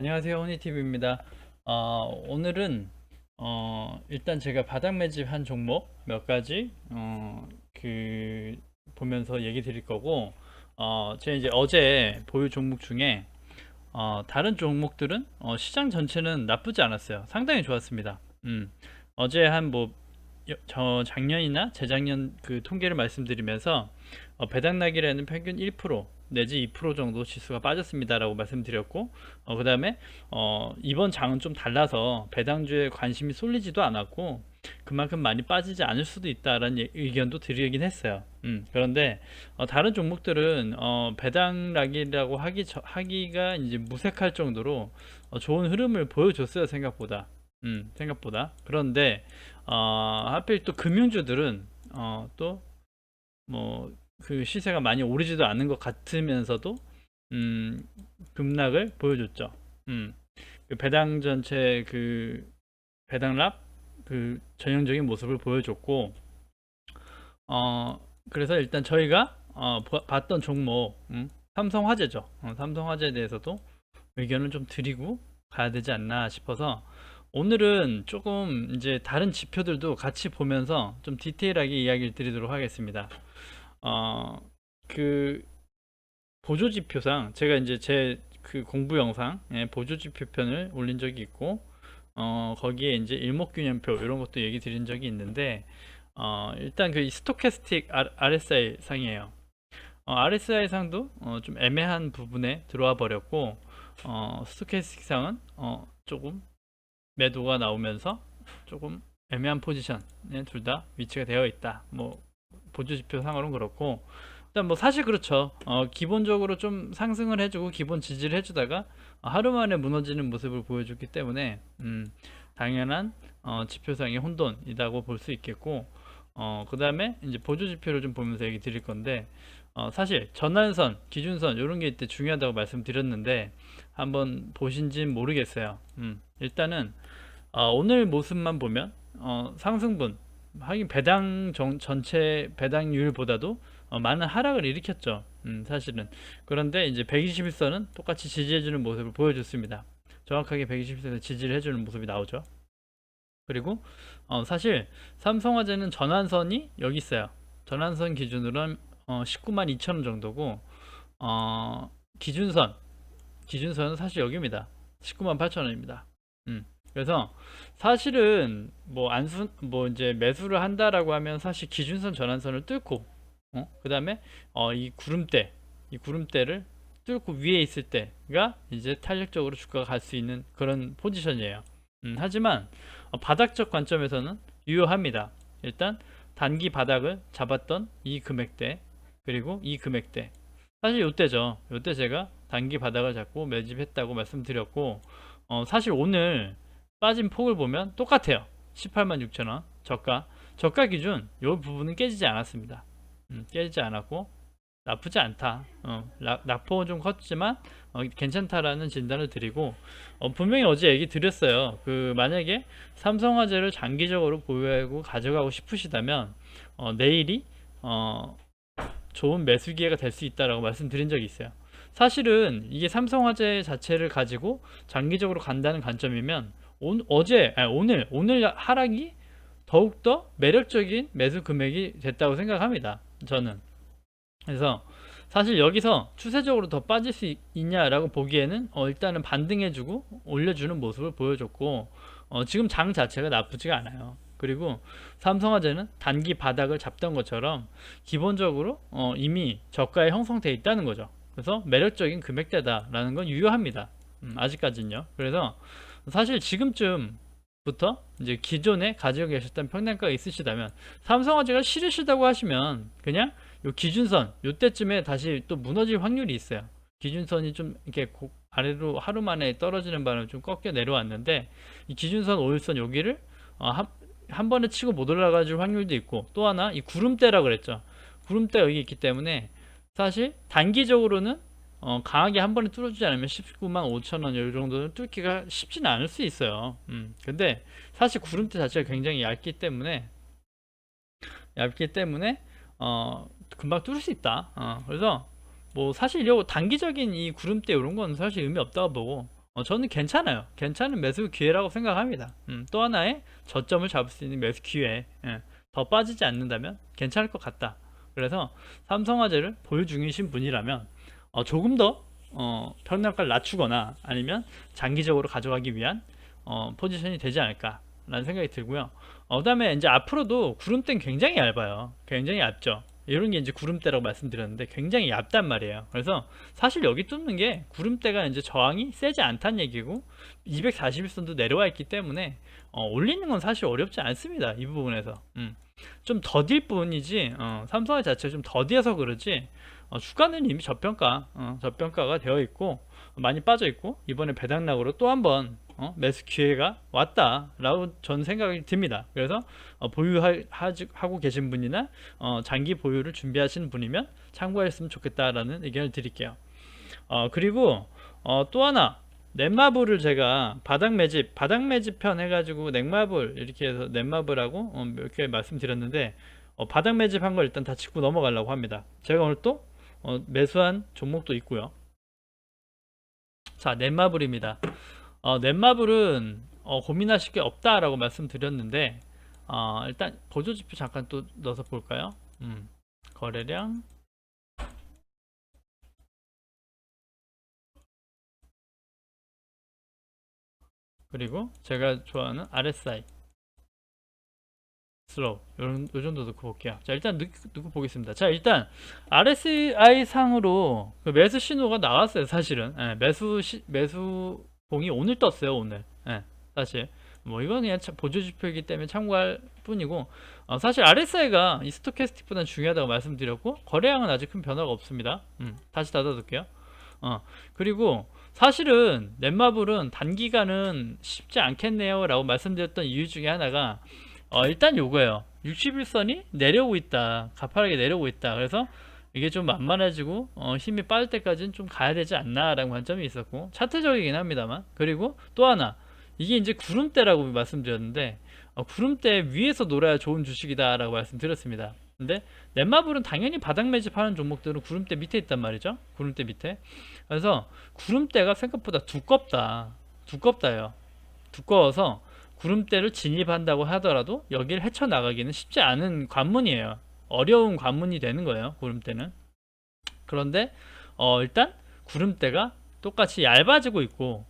안녕하세요 호니TV입니다. 어, 오늘은 어, 일단 제가 바닥 매집 한 종목 몇 가지 어, 그 보면서 얘기 드릴 거고 어, 제가 이제 어제 보유 종목 중에 어, 다른 종목들은 어, 시장 전체는 나쁘지 않았어요. 상당히 좋았습니다. 음, 어제 한뭐 저 작년이나 재작년 그 통계를 말씀드리면서 어, 배당나기라는 평균 1% 내지 2% 정도 지수가 빠졌습니다라고 말씀드렸고 어, 그 다음에 어, 이번 장은 좀 달라서 배당주에 관심이 쏠리지도 않았고 그만큼 많이 빠지지 않을 수도 있다라는 예- 의견도 드리긴 했어요. 음, 그런데 어, 다른 종목들은 어, 배당락이라고 하기 저- 하기가 이제 무색할 정도로 어, 좋은 흐름을 보여줬어요 생각보다. 음, 생각보다. 그런데 어, 하필 또 금융주들은 어, 또뭐 그 시세가 많이 오르지도 않는 것 같으면서도 음, 급락을 보여줬죠. 음, 그 배당 전체 그 배당랍 그 전형적인 모습을 보여줬고 어 그래서 일단 저희가 어, 보- 봤던 종목 음, 삼성화재죠. 어, 삼성화재에 대해서도 의견을 좀 드리고 가야 되지 않나 싶어서 오늘은 조금 이제 다른 지표들도 같이 보면서 좀 디테일하게 이야기를 드리도록 하겠습니다. 어, 그 보조 지표상 제가 이제 제 그 공부 영상 예, 보조 지표 편을 올린 적이 있고 어, 거기에 이제 일목균형표 이런 것도 얘기 드린 적이 있는데 어, 일단 그 스토캐스틱 RSI 상이에요. 어, RSI 상도 어, 좀 애매한 부분에 들어와 버렸고 어, 스토캐스틱 상은 어, 조금 매도가 나오면서 조금 애매한 포지션에 둘 다 위치가 되어 있다. 뭐 보조 지표 상으로는 그렇고 일단 뭐 사실 그렇죠. 어, 기본적으로 좀 상승을 해주고 기본 지지를 해주다가 어, 하루 만에 무너지는 모습을 보여줬기 때문에 음, 당연한 어, 지표상의 혼돈이라고 볼 수 있겠고 어, 그 다음에 이제 보조 지표를 좀 보면서 얘기 드릴 건데 어, 사실 전환선, 기준선 이런 게 이때 중요하다고 말씀드렸는데 한번 보신진 모르겠어요. 음, 일단은 어, 오늘 모습만 보면 어, 상승분 하긴 배당 정- 전체 배당률보다도 어, 많은 하락을 일으켰죠. 음, 사실은 그런데 이제 121선은 똑같이 지지해주는 모습을 보여줬습니다. 정확하게 121선에 지지를 해주는 모습이 나오죠. 그리고 어, 사실 삼성화재는 전환선이 여기 있어요. 전환선 기준으로는 어, 19만 2천 원 정도고 어, 기준선 기준선은 사실 여기입니다. 19만 8천 원입니다. 음. 그래서 사실은 뭐 안수 뭐 이제 매수를 한다라고 하면 사실 기준선 전환선을 뚫고 어? 그다음에 어, 이 구름대 이 구름대를 뚫고 위에 있을 때가 이제 탄력적으로 주가가 갈 수 있는 그런 포지션이에요. 음, 하지만 어, 바닥적 관점에서는 유효합니다. 일단 단기 바닥을 잡았던 이 금액대 그리고 이 금액대 사실 요때죠. 요때 제가 단기 바닥을 잡고 매집했다고 말씀드렸고 어, 사실 오늘 빠진 폭을 보면 똑같아요. 18만 6천 원 저가 저가 기준 요 부분은 깨지지 않았습니다. 음, 깨지지 않았고 나쁘지 않다. 어, 락- 낙폭은 좀 컸지만 어, 괜찮다라는 진단을 드리고 어, 분명히 어제 얘기 드렸어요. 그 만약에 삼성화재를 장기적으로 보유하고 가져가고 싶으시다면 어, 내일이 어, 좋은 매수 기회가 될 수 있다라고 말씀드린 적이 있어요. 사실은 이게 삼성화재 자체를 가지고 장기적으로 간다는 관점이면 온, 어제 아니, 오늘 오늘 하락이 더욱더 매력적인 매수 금액이 됐다고 생각합니다. 저는. 그래서 사실 여기서 추세적으로 더 빠질 수 있- 있냐라고 보기에는 어, 일단은 반등해주고 올려주는 모습을 보여줬고 어, 지금 장 자체가 나쁘지가 않아요. 그리고 삼성화재는 단기 바닥을 잡던 것처럼 기본적으로 어, 이미 저가에 형성돼 있다는 거죠. 그래서 매력적인 금액대다라는 건 유효합니다. 음, 아직까지는요. 그래서 사실 지금쯤부터 이제 기존에 가지고 계셨던 평단가가 있으시다면 삼성화재가 싫으시다고 하시면 그냥 요 기준선 요때쯤에 다시 또 무너질 확률이 있어요. 기준선이 좀 이렇게 고- 아래로 하루 만에 떨어지는 바람에 좀 꺾여 내려왔는데 이 기준선 5일선 여기를 어, 한, 한 번에 치고 못 올라가줄 확률도 있고 또 하나 이 구름대라 그랬죠. 구름대 여기 있기 때문에 사실 단기적으로는 어, 강하게 한 번에 뚫어주지 않으면 19만 5천 원이 정도는 뚫기가 쉽지는 않을 수 있어요. 음, 근데 사실 구름대 자체가 굉장히 얇기 때문에 얇기 때문에 어, 금방 뚫을 수 있다. 어, 그래서 뭐 사실 요 단기적인 이 구름대 이런 건 사실 의미 없다고 보고 어, 저는 괜찮아요. 괜찮은 매수 기회라고 생각합니다. 음, 또 하나의 저점을 잡을 수 있는 매수 기회. 예, 더 빠지지 않는다면 괜찮을 것 같다. 그래서 삼성화재를 보유 중이신 분이라면 어, 조금 더 어, 평단가를 낮추거나 아니면 장기적으로 가져가기 위한 어, 포지션이 되지 않을까라는 생각이 들고요. 어, 그다음에 이제 앞으로도 구름대는 굉장히 얇아요. 굉장히 얇죠. 이런 게 이제 구름대라고 말씀드렸는데 굉장히 얇단 말이에요. 그래서 사실 여기 뚫는 게 구름대가 이제 저항이 세지 않다는 얘기고 241선도 내려와 있기 때문에 어, 올리는 건 사실 어렵지 않습니다. 이 부분에서 음. 좀 더딜 뿐이지 어, 삼성의 자체가 좀 더디어서 그러지 어, 주가는 이미 저평가 어, 저평가가 되어 있고 많이 빠져 있고 이번에 배당락으로 또 한번 어, 매수 기회가 왔다라고 전 생각이 듭니다. 그래서 어, 보유하고 계신 분이나 어, 장기 보유를 준비하시는 분이면 참고했으면 좋겠다라는 의견을 드릴게요. 어, 그리고 어, 또 하나 넷마블을 제가 바닥 매집 바닥 매집 편 해가지고 넷마블 이렇게 해서 넷마블하고 어, 이렇게 말씀드렸는데 어, 바닥 매집한 걸 일단 다 짚고 넘어가려고 합니다. 제가 오늘 또 어, 매수한 종목도 있고요. 자 넷마블입니다. 어, 넷마블은 어, 고민하실 게 없다라고 말씀드렸는데 어, 일단 보조지표 잠깐 또 넣어서 볼까요? 음, 거래량 그리고 제가 좋아하는 RSI 슬로우 요런 요 정도 넣고 볼게요. 자 일단 넣, 넣고 보겠습니다. 자 일단 RSI 상으로 그 매수 신호가 나왔어요. 사실은 예, 매수 시, 매수 공이 오늘 떴어요. 오늘 예, 사실 뭐 이건 그냥 참- 보조 지표이기 때문에 참고할 뿐이고 어, 사실 RSI가 이 스토캐스틱보다 중요하다고 말씀드렸고 거래량은 아직 큰 변화가 없습니다. 음, 다시 닫아둘게요. 어, 그리고 사실은 넷마블은 단기간은 쉽지 않겠네요 라고 말씀드렸던 이유 중에 하나가 어, 일단 요거예요. 61선이 내려오고 있다. 가파르게 내려오고 있다. 그래서 이게 좀 만만해지고 어, 힘이 빠질 때까지는 좀 가야 되지 않나 라는 관점이 있었고 차트적이긴 합니다만. 그리고 또 하나 이게 이제 구름대라고 말씀드렸는데 어, 구름대 위에서 놀아야 좋은 주식이다 라고 말씀드렸습니다. 근데 넷마블은 당연히 바닥 매집하는 종목들은 구름대 밑에 있단 말이죠. 구름대 밑에. 그래서 구름대가 생각보다 두껍다. 두껍다요. 두꺼워서 구름대를 진입한다고 하더라도 여기를 헤쳐나가기는 쉽지 않은 관문이에요. 어려운 관문이 되는 거예요. 구름대는. 그런데 어, 일단 구름대가 똑같이 얇아지고 있고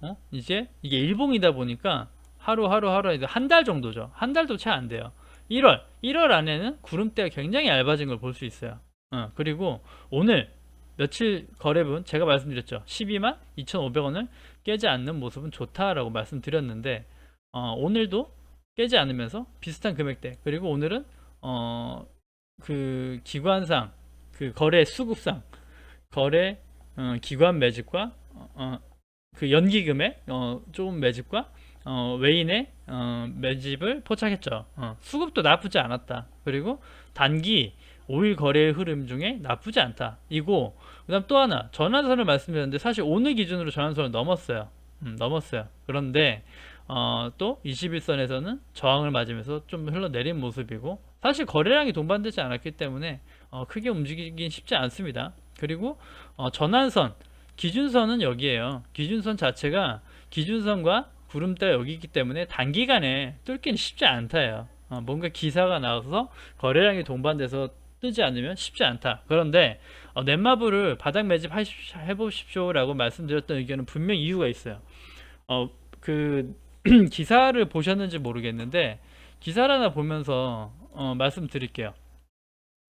어? 이제 이게 일봉이다 보니까 하루 하루 하루 한 달 정도죠. 한 달도 채 안 돼요. 1월 1월 안에는 구름대가 굉장히 얇아진 걸 볼 수 있어요. 어, 그리고 오늘 며칠 거래분 제가 말씀드렸죠. 12만 2,500원을 깨지 않는 모습은 좋다라고 말씀드렸는데 어, 오늘도 깨지 않으면서 비슷한 금액대 그리고 오늘은 어, 그 기관상 그 거래 수급상 거래 어, 기관 매집과 어, 어, 그 연기 금액 어, 조금 매집과 어, 외인의 어, 매집을 포착했죠. 어, 수급도 나쁘지 않았다. 그리고 단기 5일 거래의 흐름 중에 나쁘지 않다. 이고 그다음 또 하나 전환선을 말씀드렸는데 사실 오늘 기준으로 전환선을 넘었어요. 음, 넘었어요. 그런데 어, 또 21선에서는 저항을 맞으면서 좀 흘러내린 모습이고 사실 거래량이 동반되지 않았기 때문에 어, 크게 움직이긴 쉽지 않습니다. 그리고 어, 전환선 기준선은 여기에요. 기준선 자체가 기준선과 구름대가 여기 있기 때문에 단기간에 뚫기는 쉽지 않다예요. 어, 뭔가 기사가 나와서 거래량이 동반돼서 뜨지 않으면 쉽지 않다. 그런데 어, 넷마블을 바닥 매집 해보십시오라고 말씀드렸던 의견은 분명 이유가 있어요. 어, 그 기사를 보셨는지 모르겠는데 기사를 하나 보면서 어, 말씀드릴게요.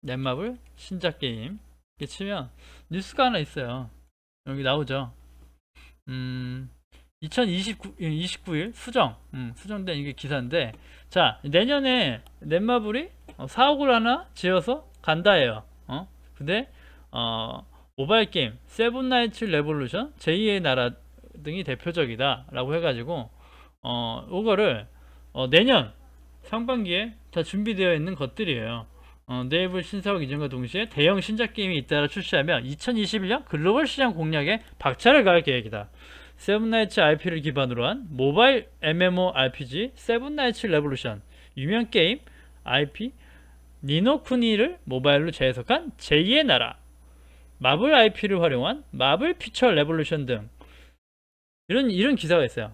넷마블 신작 게임 이렇게 치면 뉴스가 하나 있어요. 여기 나오죠. 음, 2029 29일 수정 음, 수정된 이게 기사인데 자 내년에 넷마블이 어, 4억을 하나 지어서 간다예요. 어? 근데 어, 모바일 게임 세븐나이츠 레볼루션 제2의 나라 등이 대표적이다 라고 해가지고 어, 이거를 어, 내년 상반기에 다 준비되어 있는 것들이에요. 어, 네이버 신사업 이전과 동시에 대형 신작 게임이 잇따라 출시하며 2021년 글로벌 시장 공략에 박차를 가할 계획이다. 세븐나이츠 IP를 기반으로 한 모바일 MMORPG 세븐나이츠 레볼루션 유명 게임 IP 니노쿠니를 모바일로 재해석한 제2의 나라 마블 IP를 활용한 마블 피처 레볼루션 등 이런 이런 기사가 있어요.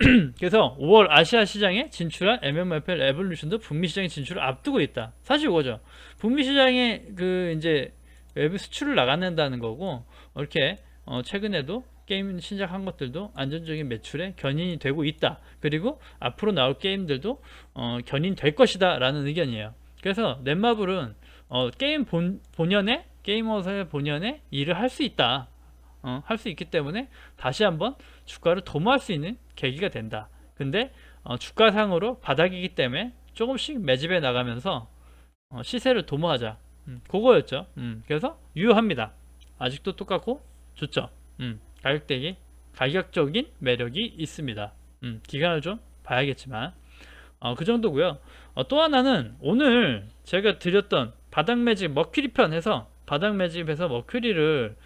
그래서 5월 아시아 시장에 진출한 MMFL 에볼루션도 북미 시장에 진출을 앞두고 있다. 사실 이거죠. 북미 시장에 그 이제 외부 수출을 나간다는 거고 이렇게 어 최근에도 게임 신작한 것들도 안정적인 매출에 견인이 되고 있다. 그리고 앞으로 나올 게임들도 어 견인될 것이다 라는 의견이에요. 그래서 넷마블은 어 게임 본 본연의 게이머의 본연의 일을 할 수 있다. 어, 할 수 있기 때문에 다시 한번 주가를 도모할 수 있는 계기가 된다. 근데 어, 주가상으로 바닥이기 때문에 조금씩 매집해 나가면서 어, 시세를 도모하자. 음, 그거였죠. 음, 그래서 유효합니다. 아직도 똑같고 좋죠. 음, 가격대기 가격적인 매력이 있습니다. 음, 기간을 좀 봐야겠지만 어, 그 정도고요. 어, 또 하나는 오늘 제가 드렸던 바닥 매집 머큐리 편 해서 바닥 매집에서 머큐리를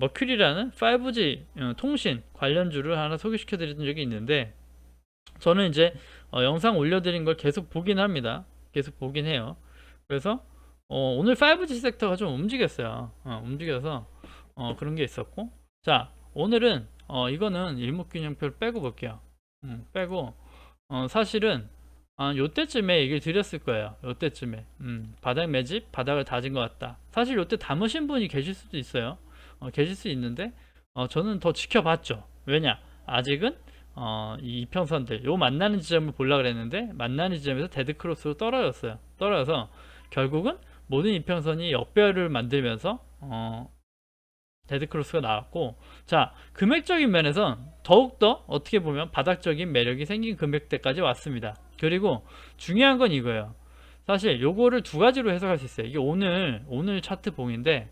머큐리라는 5G 어, 통신 관련주를 하나 소개시켜 드렸던 적이 있는데 저는 이제 어, 영상 올려드린 걸 계속 보긴 합니다. 계속 보긴 해요. 그래서 어, 오늘 5G 섹터가 좀 움직였어요. 어, 움직여서 어, 그런 게 있었고 자 오늘은 어, 이거는 일목균형표를 빼고 볼게요. 음, 빼고 어, 사실은 아, 요때쯤에 얘기를 드렸을 거예요. 요때쯤에 음, 바닥 매집 바닥을 다진 것 같다. 사실 요때 담으신 분이 계실 수도 있어요. 어, 계실 수 있는데 어, 저는 더 지켜봤죠. 왜냐? 아직은 어, 이 이평선들 요 만나는 지점을 보려 그랬는데 만나는 지점에서 데드 크로스로 떨어졌어요. 떨어져서 결국은 모든 이평선이 역배열을 만들면서 어, 데드 크로스가 나왔고 자 금액적인 면에선 더욱더 어떻게 보면 바닥적인 매력이 생긴 금액대까지 왔습니다. 그리고 중요한 건 이거예요. 사실 요거를 두 가지로 해석할 수 있어요. 이게 오늘 오늘 차트 봉인데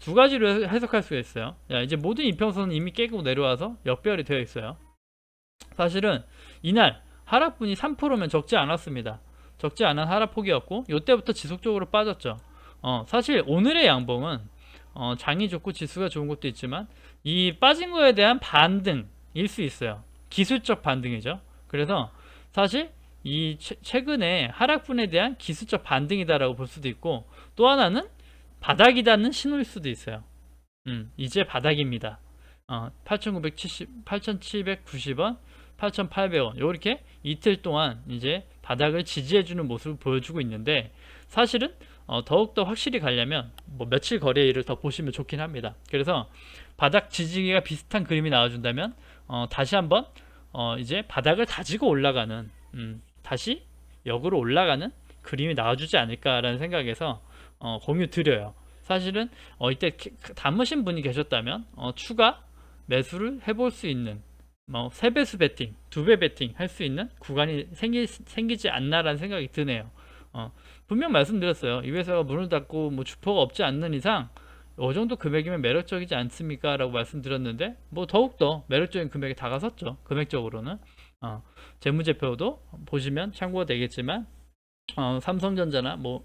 두 가지로 해- 해석할 수가 있어요. 야, 이제 모든 이평선은 이미 깨고 내려와서 역배열이 되어 있어요. 사실은 이날 하락분이 3%면 적지 않았습니다. 적지 않은 하락폭이었고 요때부터 지속적으로 빠졌죠. 어, 사실 오늘의 양봉은 어, 장이 좋고 지수가 좋은 것도 있지만 이 빠진 거에 대한 반등일 수 있어요. 기술적 반등이죠. 그래서 사실 이 최, 최근에 하락분에 대한 기술적 반등이다라고 볼 수도 있고 또 하나는 바닥이다는 신호일 수도 있어요. 음, 이제 바닥입니다. 어, 8,970, 8,790원, 8,800원 요렇게 이틀 동안 이제 바닥을 지지해주는 모습을 보여주고 있는데 사실은 어, 더욱더 확실히 가려면 뭐 며칠 거래일을 더 보시면 좋긴 합니다. 그래서 바닥 지지기가 비슷한 그림이 나와준다면 어, 다시 한번 어, 이제 바닥을 다지고 올라가는 음, 다시 역으로 올라가는 그림이 나와주지 않을까라는 생각에서 어, 공유 드려요. 사실은 어, 이때 키- 담으신 분이 계셨다면 어, 추가 매수를 해볼 수 있는 뭐 세배수 베팅, 두배 베팅 할 수 있는 구간이 생기, 생기지 않나라는 생각이 드네요. 어, 분명 말씀드렸어요. 이 회사가 문을 닫고 뭐 주포가 없지 않는 이상 이 정도 금액이면 매력적이지 않습니까? 라고 말씀드렸는데 뭐 더욱더 매력적인 금액이 다가섰죠. 금액적으로는 어, 재무제표도 보시면 참고가 되겠지만 어, 삼성전자나 뭐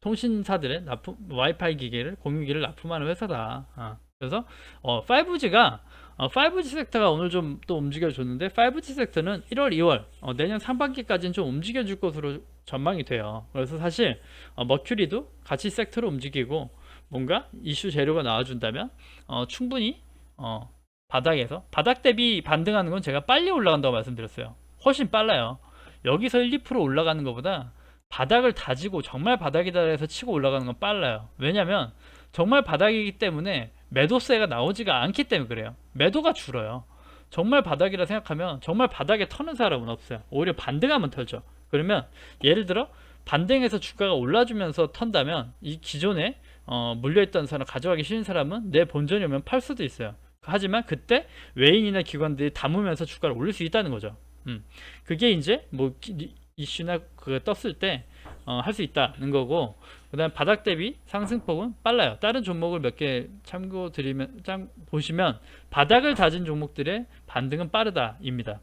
통신사들의 납품 와이파이 기기를 공유기를 납품하는 회사다. 어, 그래서 어, 5G가 어, 5G 섹터가 오늘 좀 또 움직여줬는데 5G 섹터는 1월, 2월 어, 내년 상반기까지는 좀 움직여줄 것으로 전망이 돼요. 그래서 사실 어, 머큐리도 같이 섹터로 움직이고 뭔가 이슈 재료가 나와준다면 어, 충분히 어, 바닥에서 바닥 대비 반등하는 건 제가 빨리 올라간다고 말씀드렸어요. 훨씬 빨라요. 여기서 1, 2% 올라가는 것보다 바닥을 다지고 정말 바닥이다 해서 치고 올라가는 건 빨라요. 왜냐면 정말 바닥이기 때문에 매도세가 나오지가 않기 때문에 그래요. 매도가 줄어요. 정말 바닥이라 생각하면 정말 바닥에 터는 사람은 없어요. 오히려 반등하면 털죠. 그러면 예를 들어 반등해서 주가가 올라주면서 턴다면 이 기존에 어, 물려있던 사람 가져가기 싫은 사람은 내 본전이 오면 팔 수도 있어요. 하지만 그때 외인이나 기관들이 담으면서 주가를 올릴 수 있다는 거죠. 음. 그게 이제 뭐 기- 이슈나 그거 떴을 때 어, 할 수 있다는 거고 그다음 바닥 대비 상승폭은 빨라요. 다른 종목을 몇 개 참고 드리면 참 보시면 바닥을 다진 종목들의 반등은 빠르다입니다.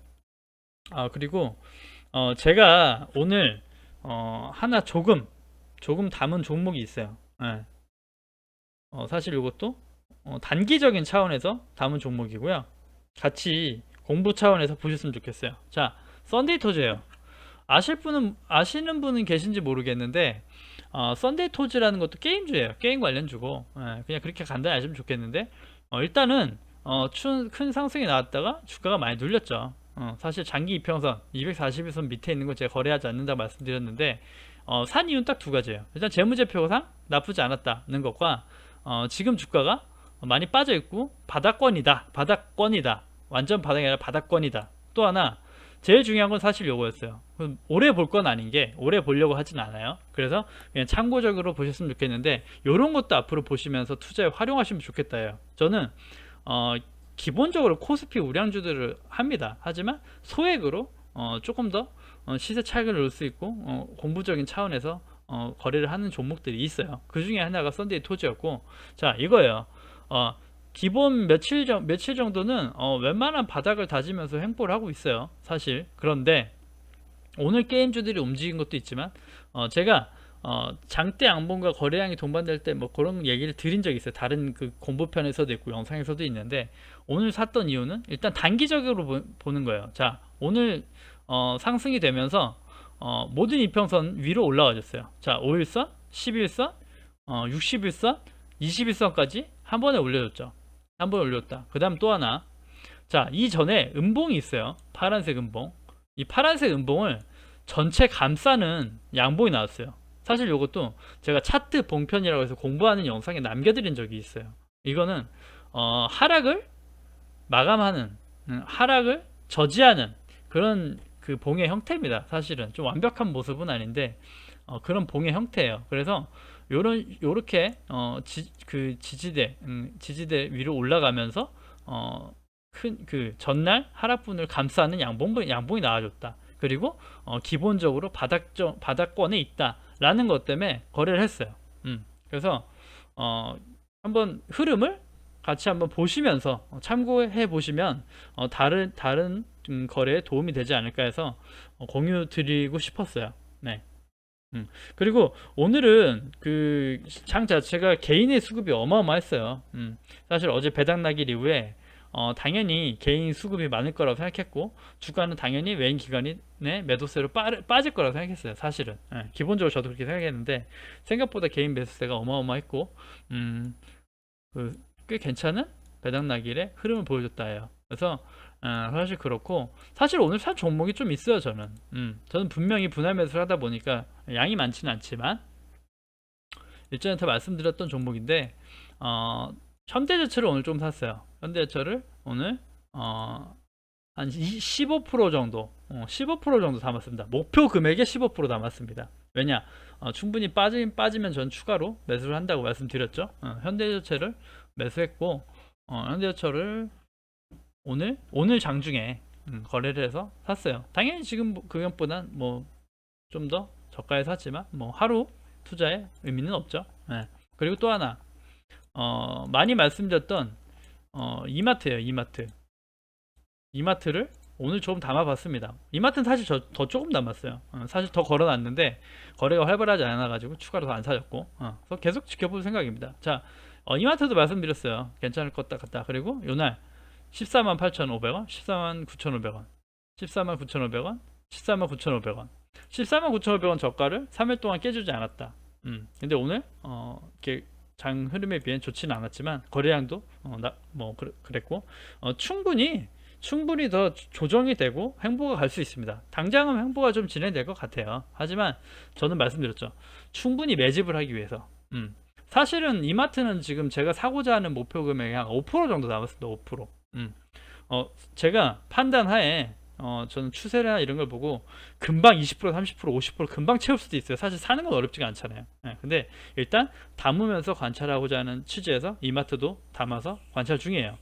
아 그리고 어, 제가 오늘 어, 하나 조금 조금 담은 종목이 있어요. 예. 어, 사실 이것도 어, 단기적인 차원에서 담은 종목이고요. 같이 공부 차원에서 보셨으면 좋겠어요. 자, 썬데이 토즈예요. 아실 분은 아시는 분은 계신지 모르겠는데 어, 썬데이 토즈라는 것도 게임주예요. 게임 관련주고 예, 그냥 그렇게 간단히 아시면 좋겠는데 어, 일단은 어, 춘- 큰 상승이 나왔다가 주가가 많이 눌렸죠. 어, 사실 장기 이평선 241선 밑에 있는 거 제가 거래하지 않는다 말씀드렸는데 어, 산 이유는 딱 두 가지예요. 일단 재무제표상 나쁘지 않았다는 것과 어, 지금 주가가 많이 빠져 있고 바닥권이다. 바닥권이다. 완전 바닥이 아니라 바닥권이다. 또 하나 제일 중요한 건 사실 요거였어요. 오래 볼 건 아닌 게 오래 보려고 하진 않아요. 그래서 그냥 참고적으로 보셨으면 좋겠는데 이런 것도 앞으로 보시면서 투자에 활용하시면 좋겠다예요. 저는 어, 기본적으로 코스피 우량주들을 합니다. 하지만 소액으로 어, 조금 더 어, 시세 차익을 넣을 수 있고 어, 공부적인 차원에서 어, 거래를 하는 종목들이 있어요. 그 중에 하나가 썬데이 토지였고, 자 이거예요. 어, 기본 며칠 정 며칠 정도는 어, 웬만한 바닥을 다지면서 횡보를 하고 있어요. 사실 그런데 오늘 게임주들이 움직인 것도 있지만 어, 제가 어, 장대 양봉과 거래량이 동반될 때 뭐 그런 얘기를 드린 적이 있어요. 다른 그 공부편에서도 있고 영상에서도 있는데 오늘 샀던 이유는 일단 단기적으로 보, 는 거예요. 자 오늘 어, 상승이 되면서 어, 모든 이평선 위로 올라와줬어요. 자 5일선, 11선, 어, 61선, 21선까지 한 번에 올려줬죠. 한 번에 올렸다. 그 다음 또 하나. 자 이 전에 음봉이 있어요. 파란색 음봉. 이 파란색 음봉을 전체 감싸는 양봉이 나왔어요. 사실 이것도 제가 차트 봉편이라고 해서 공부하는 영상에 남겨드린 적이 있어요. 이거는 어, 하락을 마감하는 음, 하락을 저지하는 그런 그 봉의 형태입니다. 사실은 좀 완벽한 모습은 아닌데 어, 그런 봉의 형태예요. 그래서 요런 요렇게 어, 지, 그 지지대 음, 지지대 위로 올라가면서 어, 큰 그 전날 하락분을 감싸는 양봉 양봉이 나와줬다. 그리고 어, 기본적으로 바닥 바닥권에 있다라는 것 때문에 거래를 했어요. 음, 그래서 어, 한번 흐름을 같이 한번 보시면서 어, 참고해 보시면 어, 다른 다른 음, 거래에 도움이 되지 않을까 해서 어, 공유 드리고 싶었어요. 네. 음. 그리고 오늘은 그 장 자체가 개인의 수급이 어마어마했어요. 음. 사실 어제 배당 나길 이후에 어, 당연히 개인 수급이 많을 거라고 생각했고 주가는 당연히 외인 기관이 네, 매도세로 빠, 빠질 거라고 생각했어요. 사실은 예, 기본적으로 저도 그렇게 생각했는데 생각보다 개인 매수세가 어마어마했고 음, 그, 꽤 괜찮은 배당 나길의 흐름을 보여줬다 해요. 그래서 어, 사실 그렇고 사실 오늘 산 종목이 좀 있어요. 저는 음, 저는 분명히 분할 매수를 하다 보니까 양이 많지는 않지만 일전에 말씀드렸던 종목인데 어, 현대제철을 오늘 좀 샀어요. 현대제철을 오늘 어, 한 15% 정도, 어, 15% 정도 담았습니다. 목표 금액의 15% 담았습니다. 왜냐? 어, 충분히 빠지, 빠지면 전 추가로 매수를 한다고 말씀드렸죠. 어, 현대제철을 매수했고 어, 현대제철을 오늘 오늘 장중에 음, 거래를 해서 샀어요. 당연히 지금 금액보단 뭐 좀 더 저가에 샀지만 뭐 하루 투자에 의미는 없죠. 네. 그리고 또 하나 어, 많이 말씀드렸던 어, 이마트예요. 이마트. 이마트를 오늘 조금 담아봤습니다. 이마트는 사실 저, 더 조금 담았어요. 어, 사실 더 걸어놨는데 거래가 활발하지 않아가지고 추가로 더안 사줬고 어, 그래서 계속 지켜볼 생각입니다. 자, 어, 이마트도 말씀드렸어요. 괜찮을 것 같다. 그리고 요날 14만 8,500원, 14만 9,500원, 14만 9,500원, 14만 9,500원, 14만 9,500원 저가를 3일 동안 깨주지 않았다. 음, 근데 오늘 어, 이렇게 장 흐름에 비해 좋지는 않았지만 거래량도 어, 나, 뭐 그, 랬고 어, 충분히 충분히 더 조정이 되고 행보가 갈 수 있습니다. 당장은 행보가 좀 진행될 것 같아요. 하지만 저는 말씀드렸죠. 충분히 매집을 하기 위해서. 음. 사실은 이마트는 지금 제가 사고자 하는 목표 금액이 한 5% 정도 남았습니다. 5%. 음. 어, 제가 판단하에 어, 저는 추세나 이런 걸 보고 금방 20% 30% 50% 금방 채울 수도 있어요. 사실 사는 건 어렵지가 않잖아요. 네, 근데 일단 담으면서 관찰하고자 하는 취지에서 이마트도 담아서 관찰 중이에요.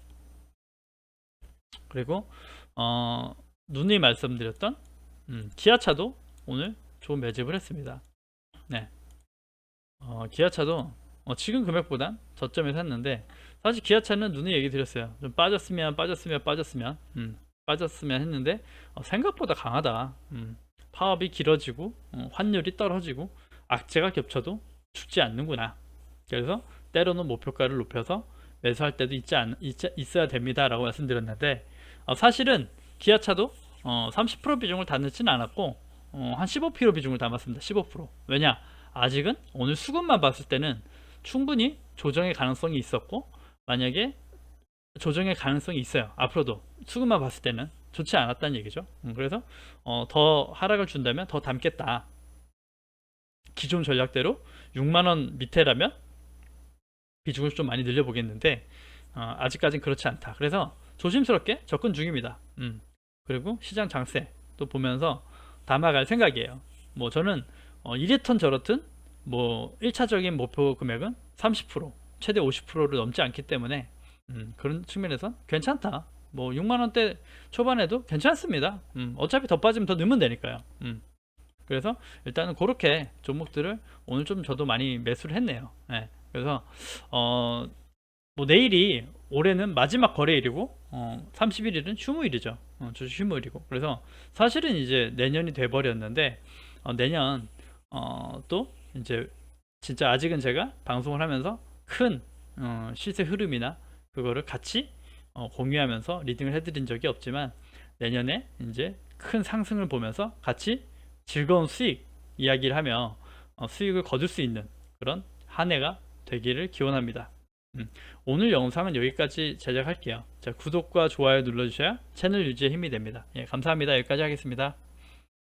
그리고 어, 눈이 말씀드렸던 음, 기아차도 오늘 좋은 매집을 했습니다. 네, 어, 기아차도 어, 지금 금액보단 저점에 샀는데 사실 기아차는 눈이 얘기 드렸어요. 좀 빠졌으면 빠졌으면 빠졌으면 음, 빠졌으면 했는데 어, 생각보다 강하다. 음, 파업이 길어지고 어, 환율이 떨어지고 악재가 겹쳐도 죽지 않는구나. 그래서 때로는 목표가를 높여서 매수할 때도 있지 않, 있, 있어야 됩니다라고 말씀드렸는데 어, 사실은 기아차도 어, 30% 비중을 담지는 않았고 어, 한 15% 비중을 담았습니다. 15%. 왜냐? 아직은 오늘 수급만 봤을 때는 충분히 조정의 가능성이 있었고 만약에 조정의 가능성이 있어요. 앞으로도 수급만 봤을 때는 좋지 않았다는 얘기죠. 음, 그래서 어, 더 하락을 준다면 더 담겠다. 기존 전략대로 6만 원 밑에라면 비중을 좀 많이 늘려보겠는데 어, 아직까진 그렇지 않다. 그래서 조심스럽게 접근 중입니다. 음, 그리고 시장 장세 또 보면서 담아갈 생각이에요. 뭐 저는 어, 이랬던 저렇든 뭐 1차적인 목표 금액은 30% 최대 50%를 넘지 않기 때문에 음, 그런 측면에서 괜찮다. 뭐 6만 원대 초반에도 괜찮습니다. 음, 어차피 더 빠지면 더 넣으면 되니까요. 음. 그래서 일단은 그렇게 종목들을 오늘 좀 저도 많이 매수를 했네요. 예. 그래서 어, 뭐 내일이 올해는 마지막 거래일이고 어, 31일은 휴무일이죠. 어, 주식 휴무일이고 그래서 사실은 이제 내년이 돼 버렸는데 어, 내년 어, 또 이제 진짜 아직은 제가 방송을 하면서 큰 어, 시세 흐름이나 그거를 같이 어, 공유하면서 리딩을 해드린 적이 없지만 내년에 이제 큰 상승을 보면서 같이 즐거운 수익 이야기를 하며 어, 수익을 거둘 수 있는 그런 한 해가 되기를 기원합니다. 음, 오늘 영상은 여기까지 제작할게요. 자, 구독과 좋아요 눌러주셔야 채널 유지에 힘이 됩니다. 예, 감사합니다. 여기까지 하겠습니다.